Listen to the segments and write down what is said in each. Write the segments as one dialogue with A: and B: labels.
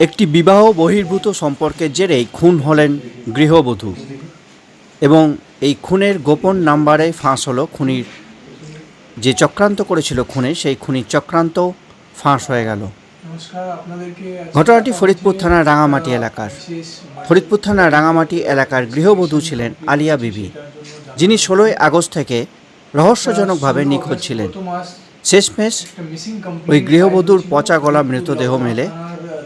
A: একটি বিবাহ বহির্ভূত সম্পর্কের জেরেই খুন হলেন গৃহবধূ এবং এই খুনের গোপন নাম্বারে ফাঁস হলো খুনির। যে চক্রান্ত করেছিল খুনে সেই খুনির চক্রান্ত ফাঁস হয়ে গেল। ঘটনাটি ফরিদপুর থানার রাঙামাটি এলাকার। ফরিদপুর থানার রাঙামাটি এলাকার গৃহবধূ ছিলেন আলিয়া বিবি যিনি ষোলোই আগস্ট থেকে রহস্যজনকভাবে নিখোঁজ ছিলেন। শেষমেশ ওই গৃহবধূর পচা গলা মৃতদেহ মেলে।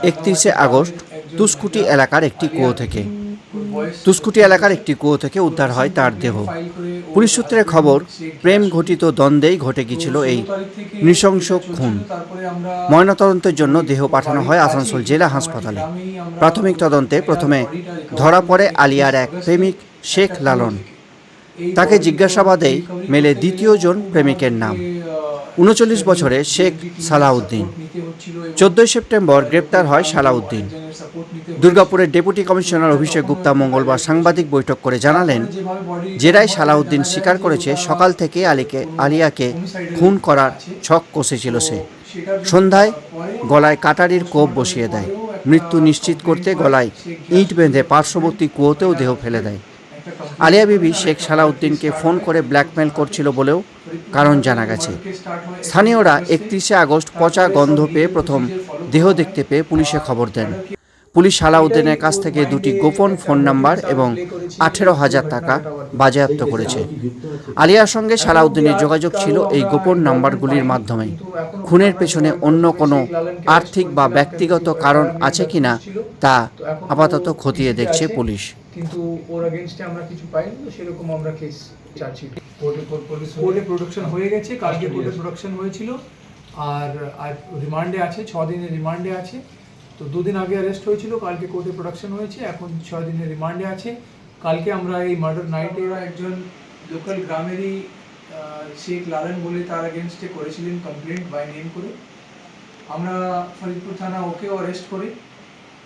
A: একত্রিশে আগস্ট তুসকুটি এলাকার একটি কুয়ো থেকে। তুসকুটি এলাকার একটি কুয়ো থেকে উদ্ধার হয় তার দেহ। পুলিশ সূত্রে খবর, প্রেম ঘটিত দ্বন্দ্বেই ঘটে গিয়েছিল এই
B: 16 তারিখ থেকে
A: নৃশংস খুন। ময়নাতদন্তের জন্য দেহ পাঠানো হয় আসানসোল জেলা হাসপাতালে। প্রাথমিক তদন্তে প্রথমে ধরা পড়ে আলিয়ার এক প্রেমিক শেখ লালন। তাকে জিজ্ঞাসাবাদেই মেলে দ্বিতীয় জন প্রেমিকের নাম। উনচল্লিশ বছরে শেখ সালাউদ্দিন। চোদ্দই সেপ্টেম্বর গ্রেপ্তার হয় সালাউদ্দিন। দুর্গাপুরের ডেপুটি কমিশনার অভিষেক গুপ্তা মঙ্গলবার সাংবাদিক বৈঠক করে জানালেন, জেরাই সালাউদ্দিন স্বীকার করেছে সকাল থেকে আলীকে, আলিয়াকে খুন করার ছক কষেছিল সে। সন্ধ্যায় গলায় কাটারির কোপ বসিয়ে দেয়। মৃত্যু নিশ্চিত করতে গলায় ইট বেঁধে পার্শ্ববর্তী কুয়োতেও দেহ ফেলে দেয়। আলিয়া বিবি শেখ সালাউদ্দিনকে ফোন করে ব্ল্যাকমেল করছিল বলেও কারণ জানা গেছে। স্থানীয়রা একত্রিশে আগস্ট পচা গন্ধ পেয়ে প্রথম দেহ দেখতে পেয়ে পুলিশে খবর দেন। পুলিশ সালাউদ্দিনের কাছ থেকে দুটি গোপন ফোন নাম্বার এবং আঠেরো হাজার টাকা বাজেয়াপ্ত করেছে। আলিয়ার সঙ্গে সালাউদ্দিনের যোগাযোগ ছিল এই গোপন নাম্বারগুলির মাধ্যমে। খুনের পেছনে অন্য কোনো আর্থিক বা ব্যক্তিগত কারণ আছে কিনা তা আপাতত খতিয়ে দেখছে পুলিশ।
B: কিন্তু ওর এগেনস্টে আমরা কিছু পাইনি তো সেরকম আমরা কেস চার্জশিট কোর্টে কোর্টে প্রোডাকশন হয়ে গেছে কালকে কোর্টে প্রোডাকশন হয়েছিল আর আর রিমান্ডে আছে ছ দিনের রিমান্ডে আছে। তো দুদিন আগে অ্যারেস্ট হয়েছিল কালকে কোর্টে প্রোডাকশন হয়েছে এখন ছ দিনের রিমান্ডে আছে। কালকে আমরা এই মার্ডার নাইটে একজন লোকাল গ্রামেরই শেখ লালন বলে তার এগেনস্টে করেছিলেন কমপ্লেন্ট বাই নেম করে। আমরা ফরিদপুর থানা ওকেও অ্যারেস্ট করি।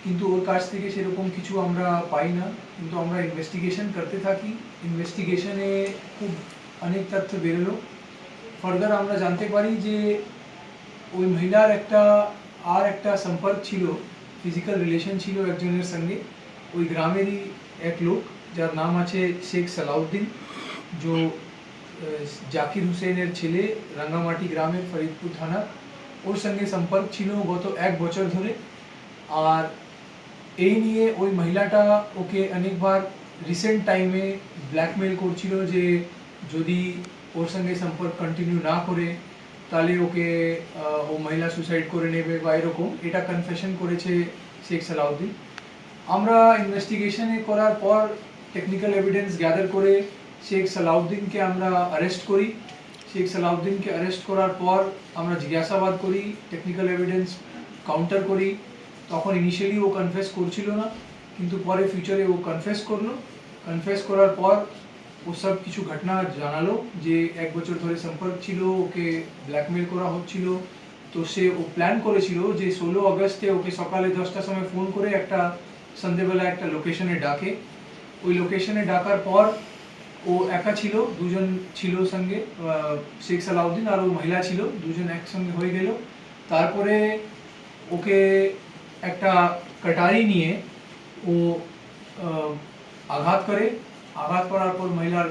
B: কিন্তু ওর কাছ থেকে সেরকম কিছু আমরা পাই না। কিন্তু আমরা ইনভেস্টিগেশন করতে থাকি। ইনভেস্টিগেশনে খুব অনেক তথ্য বেরোলো। ফার্দার আমরা জানতে পারি যে ওই মহিলার একটা আর একটা সম্পর্ক ছিল ফিজিক্যাল রিলেশন ছিল একজনের সঙ্গে। ওই গ্রামেরই এক লোক, যার নাম আছে শেখ সালাউদ্দিন जो জাকির হুসেনের ছেলে রাঙ্গামাটি গ্রামের ফরিদপুর থানা ওর সঙ্গে সম্পর্ক ছিল গত এক বছর ধরে। আর এই নিয়ে ওই মহিলাটা ওকে অনেকবার রিসেন্ট টাইমে ব্ল্যাকমেল করছিল যে যদি ওর সঙ্গে সম্পর্ক কন্টিনিউ না করে, তাহলে ওকে ও মহিলা সুসাইড করে নেবে বা এরকম। এটা কনফেশন করেছে শেখ সালাউদ্দিন। আমরা ইনভেস্টিগেশনে করার পর টেকনিক্যাল এভিডেন্স গ্যাদার করে শেখ সালাউদ্দিনকে আমরা অ্যারেস্ট করি। শেখ সালাউদ্দিনকে অ্যারেস্ট করার পর আমরা জিজ্ঞাসাবাদ করি টেকনিক্যাল এভিডেন্স কাউন্টার করি। তখন ইনিশিয়ালি ও কনফেস করছিল না, কিন্তু পরে ফিউচারে ও কনফেস করল। কনফেস করার পর ও সব কিছু ঘটনা জানালো যে এক বছর ধরে সম্পর্ক ছিল, ওকে ব্ল্যাকমেল করা হচ্ছিল। তো সে ও প্ল্যান করেছিল যে ষোলো অগস্টে ওকে সকালে দশটার সময় ফোন করে একটা সন্ধেবেলা একটা লোকেশনে ডাকে। ওই লোকেশনে ডাকার পর ও একা ছিল, দুজন ছিল সঙ্গে শেখ সালাউদ্দিন আর ও মহিলা ছিল, দুজন একসঙ্গে হয়ে গেল। তারপরে ওকে একটা কাটারি নিয়ে ও আঘাত করে। আঘাত করার পর মহিলার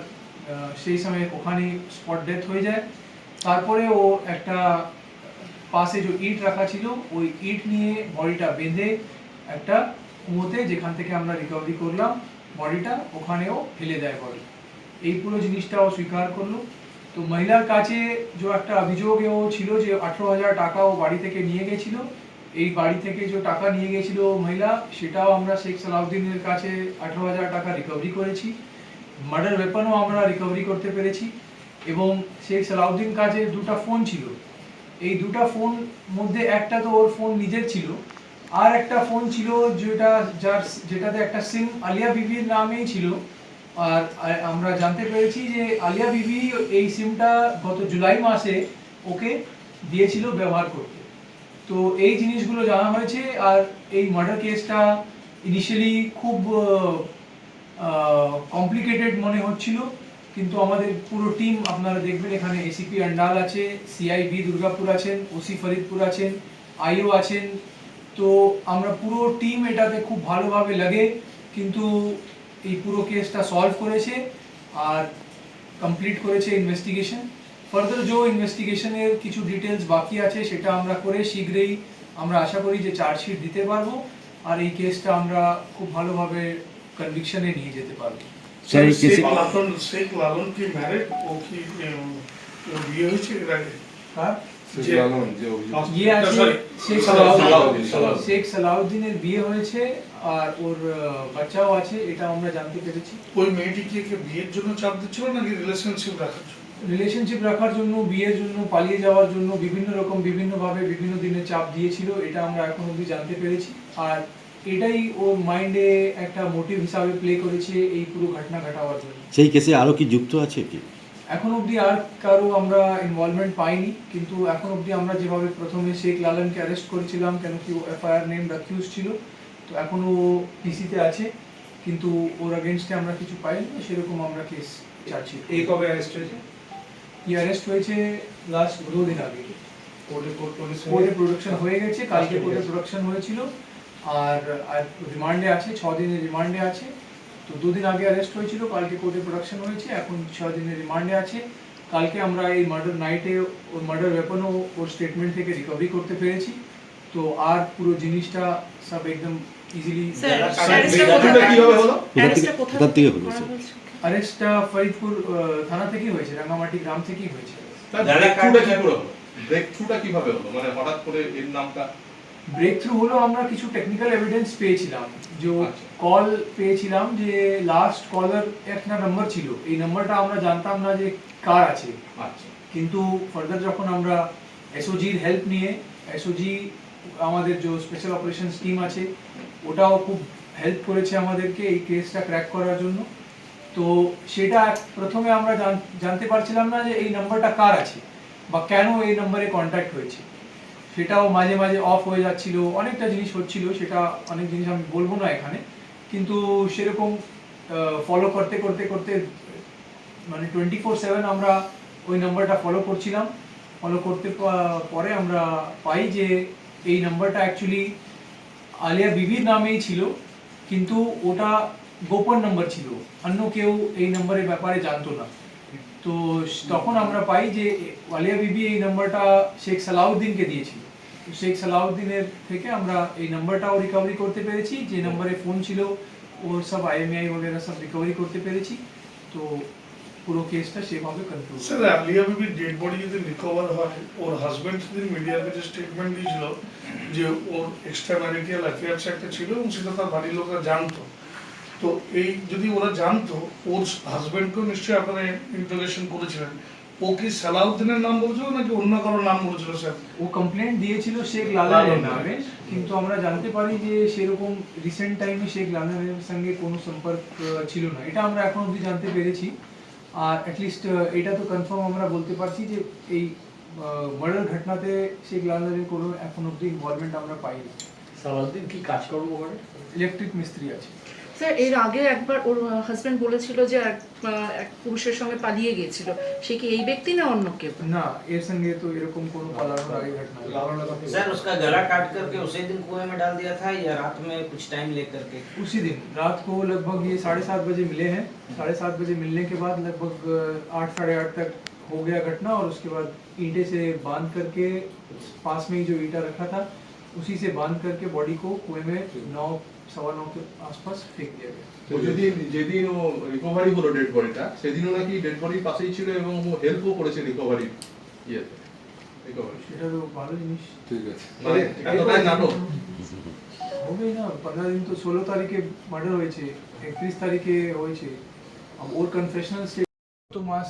B: সেই সময় ওখানে স্পট ডেথ হয়ে যায়। তারপরে ও একটা পাশে যে ইট রাখা ছিল, ওই ইট নিয়ে বডিটা বেঁধে একটা কুঁয়োতে যেখান থেকে আমরা রিকভারি করলাম, বডিটা ওখানেও ফেলে দেয় বডি এই পুরো জিনিসটা ও স্বীকার করল। তো মহিলার কাছে যে একটা অভিযোগ ছিল যে আঠেরো হাজার টাকা ও বাড়ি থেকে নিয়ে গেছিল এই বাড়ি থেকে যে টাকা নিয়ে গেছিল মহিলা, সেটাও আমরা শেখ সালাউদ্দিনের কাছে আঠেরো হাজার টাকা রিকভারি করেছি। মার্ডার ওয়েপনও আমরা রিকভারি করতে পেরেছি এবং শেখ সালাউদ্দিন কাছে দুটো ফোন ছিল। এই দুটো ফোন মধ্যে একটা তো ওর ফোন নিজের ছিল, আর একটা ফোন ছিল যেটা যার, যেটাতে একটা সিম আলিয়া বিবির নামেই ছিল। আর আমরা জানতে পেরেছি যে আলিয়া বিবি এই সিমটা গত জুলাই মাসে ওকে দিয়েছিল ব্যবহার করতে। তো এই জিনিসগুলো জানা হয়েছে আর এই মার্ডার কেসটা ইনিশিয়ালি খুব কমপ্লিকেটেড মনে হচ্ছিল। কিন্তু আমাদের পুরো টিম আপনারা দেখবেন এখানে এসিপি আন্ডাল আছে সিআইবি দুর্গাপুর আছেন ওসি ফরিদপুর আছেন আইও আছেন। তো আমরা পুরো টিম এটাতে খুব ভালোভাবে লাগে, কিন্তু এই পুরো কেসটা সলভ করেছে আর কমপ্লিট করেছে ইনভেস্টিগেশন ফার্দার যে ইনভেস্টিগেশনের কিছু ডিটেলস বাকি আছে সেটা আমরা করে শীঘ্রই আমরা আশা করি যে চার্জশিট দিতে পারব আর এই কেসটা আমরা খুব ভালোভাবে কনভিকশনে নিয়ে যেতে পারব।
C: স্যার এই কেসে
D: লালন শেখ লালন কি ম্যারেড ও কি বিয়ে হয়েছে এর আগে?
B: হ্যাঁ ইয়ে শেখ। শেখ সালাউদ্দিনের বিয়ে হয়েছে আর ওর বাচ্চাও আছে এটা আমরা জানতে পেরেছি।
D: ওই মেয়েটিকে কি বিয়ের জন্য চাপ দিচ্ছিল নাকি রিলেশনশিপ রাখার জন্য?
B: রিলেশনশিপ রাখার জন্য বিয়ের জন্য পালিয়ে যাওয়ার জন্য বিভিন্ন রকম বিভিন্নভাবে বিভিন্ন দিনে চাপ দিয়েছিল এটা আমরা এখন অবধি জানতে পেরেছি। আর এটাই ওর মাইন্ডে একটা মোটিভ হিসাবে প্লে করেছে এই পুরো ঘটনা ঘটাবার জন্য।
C: সেই কেসে আরও কি যুক্ত আছে কি?
B: এখন অবধি আর কারও আমরা ইনভলভমেন্ট পাইনি কিন্তু এখন অবধি আমরা যেভাবে প্রথমে শেখ লালনকে অ্যারেস্ট করেছিলাম কেন কি ও এফআইআর নেম অ্যাকিউজ ছিল তো এখনও পিসিতে আছে কিন্তু ওর অগেনস্টে আমরা কিছু পাইনি সেরকম আমরা কেস চাচ্ছি।
E: এই কবে অ্যারেস্ট হয়েছে?
B: অ্যারেস্ট হয়েছে লাস্ট দু দিন আগে।
E: কোর্টে কোর্ট পুলিশ
B: কোর্টে প্রোডাকশন হয়ে গেছে কালকে কোর্টে প্রোডাকশন হয়েছিল। আর আর রিমান্ডে আছে ছ দিনের রিমান্ডে আছে। তো দুদিন আগে অ্যারেস্ট হয়েছিল কালকে কোর্টে প্রোডাকশন হয়েছে এখন ছ দিনের রিমান্ডে আছে। কালকে আমরা এই মার্ডার নাইটে ওর মার্ডার ওয়েপনও ওর স্টেটমেন্ট থেকে রিকভারি করতে পেরেছি। তো আর পুরো জিনিসটা সব একদম ইজিলি
F: কোথা-
C: থেকে হলো?
B: অ্যারেস্টটা ফরিদপুর থানা থেকেই হয়েছে রাঙ্গামাটি গ্রাম থেকেই হয়েছে।
E: ব্রেক থ্রুটা কি করে? হলো? ব্রেক থ্রুটা কীভাবে হলো? মানে হঠাৎ করে এর নামটা?
B: ব্রেক থ্রু হলো আমরা কিছু টেকনিক্যাল এভিডেন্স পেয়েছিলাম। যে
E: আচ্ছা।
B: কল পেয়েছিলাম যে লাস্ট কলার একটা নাম্বার ছিল। এই নাম্বারটা আমরা জানতাম না যে কার আছে।
E: আচ্ছা।
B: কিন্তু ফার্দার যখন আমরা এসওজির হেল্প নিয়ে এসওজি আমাদের যে স্পেশাল অপারেশনস টিম আছে ওটাও খুব হেল্প করেছে আমাদেরকে এই কেসটা ক্র্যাক করার জন্য। তো সেটা প্রথমে আমরা জান- জানতে পারছিলাম না যে এই নাম্বারটা কার আছে বা কেন এই নম্বরে কন্ট্যাক্ট হয়েছে। সেটাও মাঝে মাঝে অফ হয়ে যাচ্ছিল, অনেকটা জিনিস হচ্ছিল, সেটা অনেক জিনিস আমি বলব না এখানে। কিন্তু সেরকম ফলো করতে করতে করতে মানে টোয়েন্টি ফোর সেভেন আমরা ওই নাম্বারটা ফলো করছিলাম। ফলো করতে পরে আমরা পাই যে এই নাম্বারটা অ্যাকচুয়ালি আলিয়া বিবির নামেই ছিল, কিন্তু ওটা গোপন নাম্বার ছিল অন্য কেউ এই নাম্বারের ব্যাপারে জানতো না তো স- তখন আমরা পাই যে আলিয়া বিবি এই নাম্বারটা শেখ সালাউদ্দিনকে দিয়েছিল তো শেখ সালাউদ্দিনের থেকে আমরা এই নাম্বারটাও রিকভারি করতে পেরেছি যে নাম্বারে ফোন ছিল ওর সব আইএমআই वगैरह সব রিকভারি করতে পেরেছি তো পুরো কেসটা সেভাবে কন্ট্রোল
D: স্যার আলিয়া বিবির ডেড বডি যদি রিকভার হয় ওর হাজবেন্ড সেদিন মিডিয়ার কাছে স্টেটমেন্ট দিয়েছিল যে ওর এক্সট্রা ম্যারিটাল অ্যাফেয়ার্স একটা ছিল এবং সেটা তার বাড়ির লোকরা জানতো তো এই যদি ওরা জানতো ওর হাজবেন্ডকেও নিশ্চয়ই আপনারা ইন্টারোগেশন করেছিলেন। ও কি সালাউদ্দিনের নাম বলছিল নাকি অন্য কারোর নাম বলছিল স্যার?
B: ও কমপ্লেন্ট দিয়েছিল শেখ লালানের নামে। কিন্তু আমরা জানতে পারি যে সেরকম রিসেন্ট টাইমে শেখ লালানের সঙ্গে কোনো সম্পর্ক ছিল না। এটা আমরা এখন অবধি জানতে পেরেছি। আর অ্যাটলিস্ট এটা তো কনফার্ম আমরা বলতে পারছি যে এই মার্ডার ঘটনাতে শেখ লালানের কোনো এখন অবধি ইনভলভমেন্ট আমরা পাইনি।
G: সালাউদ্দিন কি কাজকর্ম করে?
B: ইলেকট্রিক মিস্ত্রি আছে।
F: স্যার এর আগে একবার ওর হাজবেন্ড বলেছিল যে এক আহ, এক পুরুষের সঙ্গে পালিয়ে গিয়েছিল সে কি এই ব্যক্তি না অন্য কেউ
B: না এর সঙ্গে তো এরকম কোনো পালানোর আগে ঘটনা নেই।
H: सर उसका गला काट करके उसी दिन कुएं में डाल दिया था या रात में कुछ टाइम लेकर के
B: उसी दिन रात को लगभग ये साढ़े सात बजे मिले हैं साढ़े सात बजे मिलने के बाद लगभग अ, आठ साढ़े आठ तक हो गया घटना और उसके बाद ईंटे से बांध करके पास में ही जो ईंटा रखा था उसी से बांध करके बॉडी को कुएं में नौ আশপাশ ফেক
E: দিয়ে যেদিন যেদিন ও রিকভারি হলো ডেড বডিটা সেদিনও নাকি ডেড পাশেই ছিল এবং ও হেল্পও করেছে রিকভারি ইয়েতে মানে
B: একত্রিশ তারিখে হয়েছে। ওর কনফেশনাল তো মাস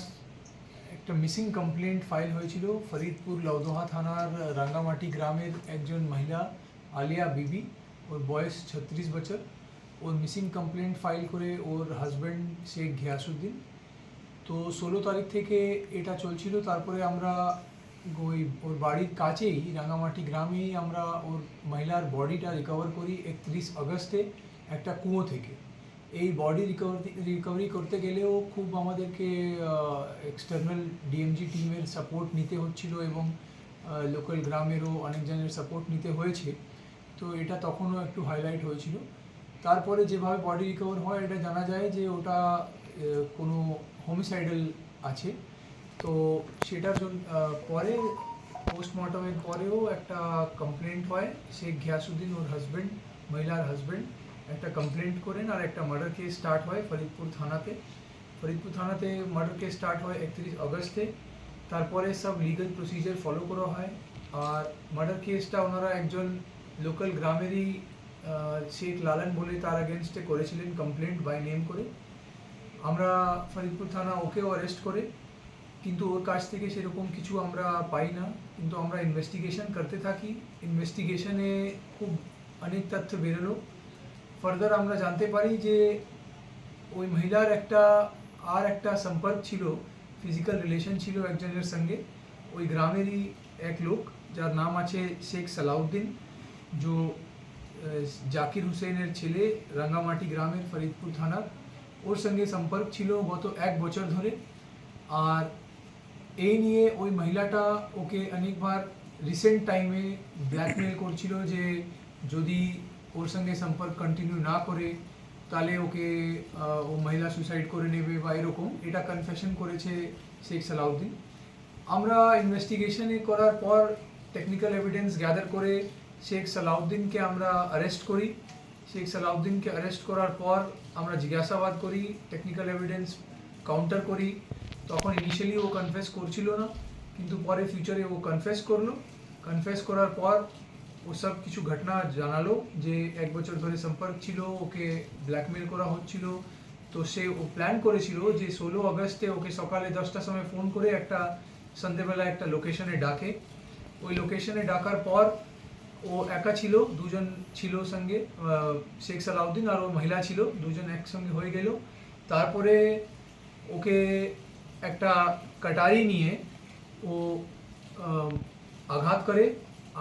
B: একটা মিসিং কমপ্লেন্ট ফাইল হয়েছিল ফরিদপুর লৌদোহা থানার রাঙ্গামাটি গ্রামের একজন মহিলা আলিয়া বিবি। ওর বয়স ছত্রিশ বছর। ওর মিসিং কমপ্লেন্ট ফাইল করে ওর হাজব্যান্ড শেখ ঘিয়াসুদ্দিন তো ষোলো তারিখ থেকে এটা চলছিল। তারপরে আমরা ওই ওর বাড়ির কাছেই, রাঙামাটি গ্রামেই আমরা ওর মহিলার বডিটা রিকভার করি একত্রিশ আগস্টে একটা কুয়ো থেকে। এই বডি রিকভারি রিকভারি করতে গেলেও খুব আমাদেরকে এক্সটার্নাল ডিএমজি টিমের সাপোর্ট নিতে হচ্ছিল এবং লোকাল গ্রামেরও অনেকজনের সাপোর্ট নিতে হয়েছে। তো এটা তখনও একটু হাইলাইট হয়েছিল। তারপরে যেভাবে বডি রিকভার হয়, এটা জানা যায় যে ওটা কোনো হোমিসাইডাল আছে। তো সেটার জন্য পরে পোস্টমর্টমের পরেও একটা কমপ্লেন্ট হয়। শেখ ঘিয়াসুদ্দিন ওর হাজব্যান্ড মহিলার হাজব্যান্ড একটা কমপ্লেন্ট করেন আর একটা মার্ডার কেস স্টার্ট হয় ফরিদপুর থানাতে। ফরিদপুর থানাতে মার্ডার কেস স্টার্ট হয় একত্রিশ আগস্টে। তারপরে সব লিগাল প্রসিজার ফলো করা হয়। আর মার্ডার কেসটা ওনারা একজন লোকাল গ্রামেরই শেখ লালন বলে তার অ্যাগেনস্টে করেছিলেন কমপ্লেন্ট বাই নেম করে। আমরা ফরিদপুর থানা ওকেও অ্যারেস্ট করে, কিন্তু ওর কাছ থেকে সেরকম কিছু আমরা পাই না। কিন্তু আমরা ইনভেস্টিগেশন করতে থাকি। ইনভেস্টিগেশনে খুব অনেক তথ্য বেরোলো। ফার্দার আমরা জানতে পারি যে, ওই মহিলার একটা, আর একটা সম্পর্ক ছিল ফিজিক্যাল রিলেশন ছিল একজনের সঙ্গে। ওই গ্রামেরই এক লোক, যার নাম আছে শেখ সালাউদ্দিন। जो জাকির হুসেনের ছেলে রাঙ্গামাটি গ্রামের ফরিদপুর থানার ওর সঙ্গে সম্পর্ক ছিল গত এক বছর ধরে আর এই নিয়ে ওই মহিলাটা ওকে অনেকবার রিসেন্ট টাইমে ব্ল্যাকমেল করছিল যে যদি ওর সঙ্গে সম্পর্ক কন্টিনিউ না করে তাহলে ওকে ও মহিলা সুইসাইড করে নেবে বা এরকম এটা কনফেশন করেছে শেখ সালাউদ্দিন আমরা ইনভেস্টিগেশনে করার পর টেকনিক্যাল এভিডেন্স গ্যাদার করে শেখ সালাউদ্দিনকে আমরা অ্যারেস্ট করি। শেখ সালাউদ্দিনকে অ্যারেস্ট করার পর আমরা জিজ্ঞাসাবাদ করি টেকনিক্যাল এভিডেন্স কাউন্টার করি। তখন ইনিশিয়ালি ও কনফেস করছিল না, কিন্তু পরে ফিউচারে ও কনফেস করল। কনফেস করার পর ও সব কিছু ঘটনা জানালো যে এক বছর ধরে সম্পর্ক ছিল, ওকে ব্ল্যাকমেল করা হচ্ছিল। তো সে ও প্ল্যান করেছিল যে ষোলো আগস্টে ওকে সকালে দশটার সময় ফোন করে একটা সন্ধেবেলা একটা লোকেশনে ডাকে। ওই লোকেশনে ডাকার পর ও একা ছিল, দুজন ছিল সঙ্গে শেখ সালাউদ্দিন আর ও মহিলা ছিল, দুজন একসঙ্গে হয়ে গেল। তারপরে ওকে একটা কাটারি নিয়ে ও আঘাত করে।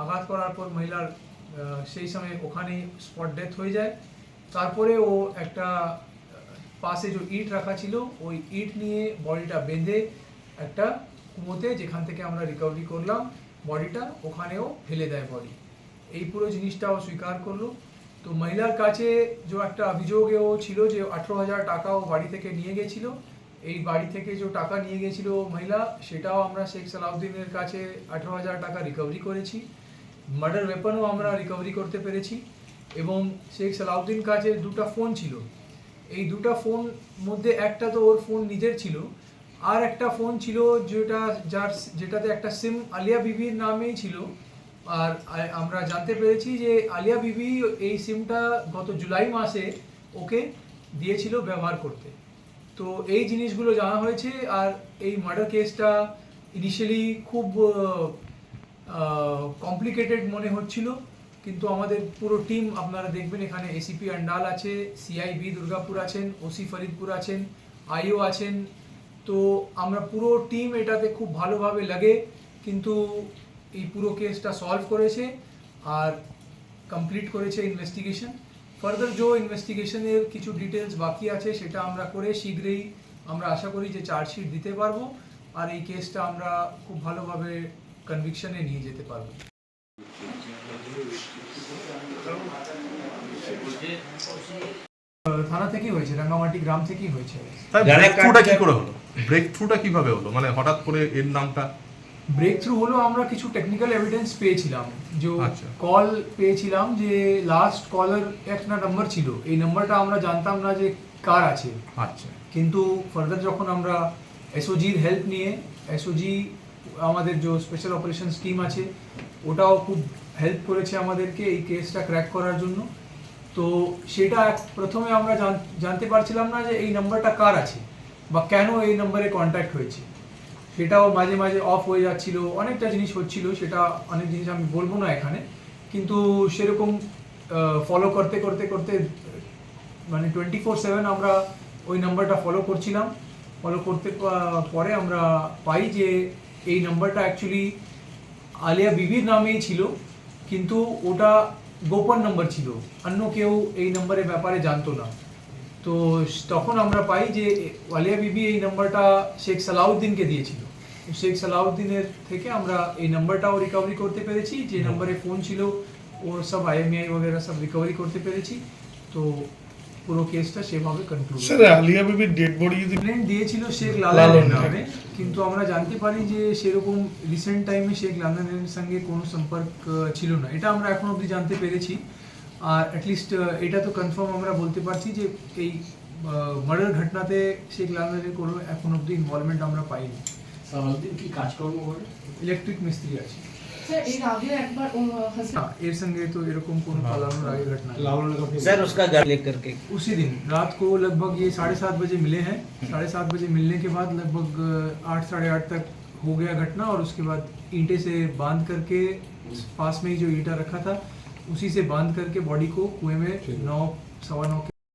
B: আঘাত করার পর মহিলার সেই সময় ওখানেই স্পট ডেথ হয়ে যায়। তারপরে ও একটা পাশে যে ইট রাখা ছিল, ওই ইট নিয়ে বডিটা বেঁধে একটা কুমোতে যেখান থেকে আমরা রিকভারি করলাম, বডিটা ওখানেও ফেলে দেয় বডি এই পুরো জিনিসটাও স্বীকার করল। তো মহিলার কাছে যে একটা অভিযোগে ছিল যে আঠেরো হাজার টাকা ও বাড়ি থেকে নিয়ে গেছিল, এই বাড়ি থেকে যে টাকা নিয়ে গেছিল মহিলা, সেটাও আমরা শেখ সালাউদ্দিনের কাছে আঠেরো হাজার টাকা রিকভারি করেছি। মার্ডার ওয়েপনও আমরা রিকভারি করতে পেরেছি এবং শেখ সালাউদ্দিন কাছে দুটো ফোন ছিল। এই দুটো ফোন মধ্যে একটা তো ওর ফোন নিজের ছিল, আর একটা ফোন ছিল যেটা, যার, যেটাতে একটা সিম আলিয়া বিবির নামেই ছিল। আর আমরা জানতে পেরেছি যে আলিয়া বিবি এই সিমটা গত জুলাই মাসে ওকে দিয়েছিল ব্যবহার করতে। তো এই জিনিসগুলো জানা হয়েছে আর এই মার্ডার কেসটা ইনিশিয়ালি খুব কমপ্লিকেটেড মনে হচ্ছিল। কিন্তু আমাদের পুরো টিম আপনারা দেখবেন এখানে এসিপি আন্ডাল আছে সিআইবি দুর্গাপুর আছেন ওসি ফরিদপুর আছেন আইও আছেন। তো আমরা পুরো টিম এটাতে খুব ভালোভাবে লাগে। কিন্তু এই পুরো কেসটা সলভ করেছে আর কমপ্লিট করেছে ইনভেস্টিগেশন ফার্দার যে ইনভেস্টিগেশনের কিছু ডিটেলস বাকি আছে সেটা আমরা করে শীঘ্রই আমরা আশা করি যে চার্জশিট দিতে পারব আর এই কেসটা আমরা খুব ভালোভাবে কনভিকশনে নিয়ে যেতে পারব। আহ, থানা থেকেই হয়েছে রাঙ্গামাটি গ্রাম থেকেই হয়েছে।
E: ব্রেক থ্রুটা কি করে হলো? ব্রেক থ্রুটা কীভাবে হলো? মানে হঠাৎ করে এর নামটা
B: ব্রেক থ্রু হলো আমরা কিছু টেকনিক্যাল এভিডেন্স পেয়েছিলাম। যে
E: আচ্ছা।
B: কল পেয়েছিলাম যে লাস্ট কলার একটা নাম্বার ছিল। এই নাম্বারটা আমরা জানতাম না যে কার আছে।
E: আচ্ছা।
B: কিন্তু ফার্দার যখন আমরা এসওজির হেল্প নিয়ে এসওজি আমাদের যে স্পেশাল অপারেশন টিম আছে ওটাও খুব হেল্প করেছে আমাদেরকে এই কেসটা ক্র্যাক করার জন্য। তো সেটা প্রথমে আমরা জান- জানতে পারছিলাম না যে এই নাম্বারটা কার আছে বা কেন এই নম্বরে কন্ট্যাক্ট হয়েছে। সেটাও মাঝে মাঝে অফ হয়ে যাচ্ছিল, অনেকটা জিনিস হচ্ছিল, সেটা অনেক জিনিস আমি বলব না এখানে। কিন্তু সেরকম ফলো করতে করতে করতে মানে টোয়েন্টি ফোর সেভেন আমরা ওই নাম্বারটা ফলো করছিলাম। ফলো করতে পরে আমরা পাই যে এই নাম্বারটা অ্যাকচুয়ালি আলিয়া বিবির নামেই ছিল, কিন্তু ওটা গোপন নাম্বার ছিল। অন্য কেউ এই নাম্বারের ব্যাপারে জানতো না। তো স- তখন আমরা পাই যে আলিয়া বিবি এই নাম্বারটা শেখ সালাউদ্দিনকে দিয়েছিল শেখ সালাউদ্দিনের থেকে আমরা এই নাম্বারটাও রিকভারি করতে পেরেছি যে নাম্বারে ফোন ছিল ও সব আইএমআই वगैरह সব রিকভারি করতে পেরেছি তো পুরো কেসটা সেভাবে কনক্লুড
D: স্যার আলিয়া বিবির ডেড বডি যদি
B: কমপ্লেন্ট দিয়েছিল শেখ
D: লালন
B: লালনের
D: নামে।
B: নামে কিন্তু আমরা জানতে পারি যে সেরকম রিসেন্ট টাইমে শেখ লালনের সঙ্গে কোনো সম্পর্ক আহ, ছিল না এটা আমরা এখন অবধি জানতে পেরেছি আর অ্যাটলিস্ট এটা তো কনফার্ম আমরা বলতে পারছি যে এই মার্ডার ঘটনাতে শেখ লালনের কোনো এখন অবধি ইনভলভমেন্ট আমরা পাইনি
G: সালাউদ্দিন কি কাজকর্ম করে
B: ইলেকট্রিক মিস্ত্রি আছে
F: স্যার এর আগে একবার ওর
B: না
F: হাজবেন্ড
B: এর সঙ্গে তো এরকম কোনো পালানোর আগে घटना नहीं।
H: सर उसका घर लेकर के
B: उसी दिन रात को लगभग ये साढ़े सात बजे मिले हैं साढ़े सात बजे मिलने के बाद लगभग अ, आठ साढ़े आठ तक हो गया घटना और उसके बाद ईंटे से बांध करके पास में ही जो ईंटा रखा था उसी से बाँध करके बॉडी को कुएँ में नौ सवा नौ के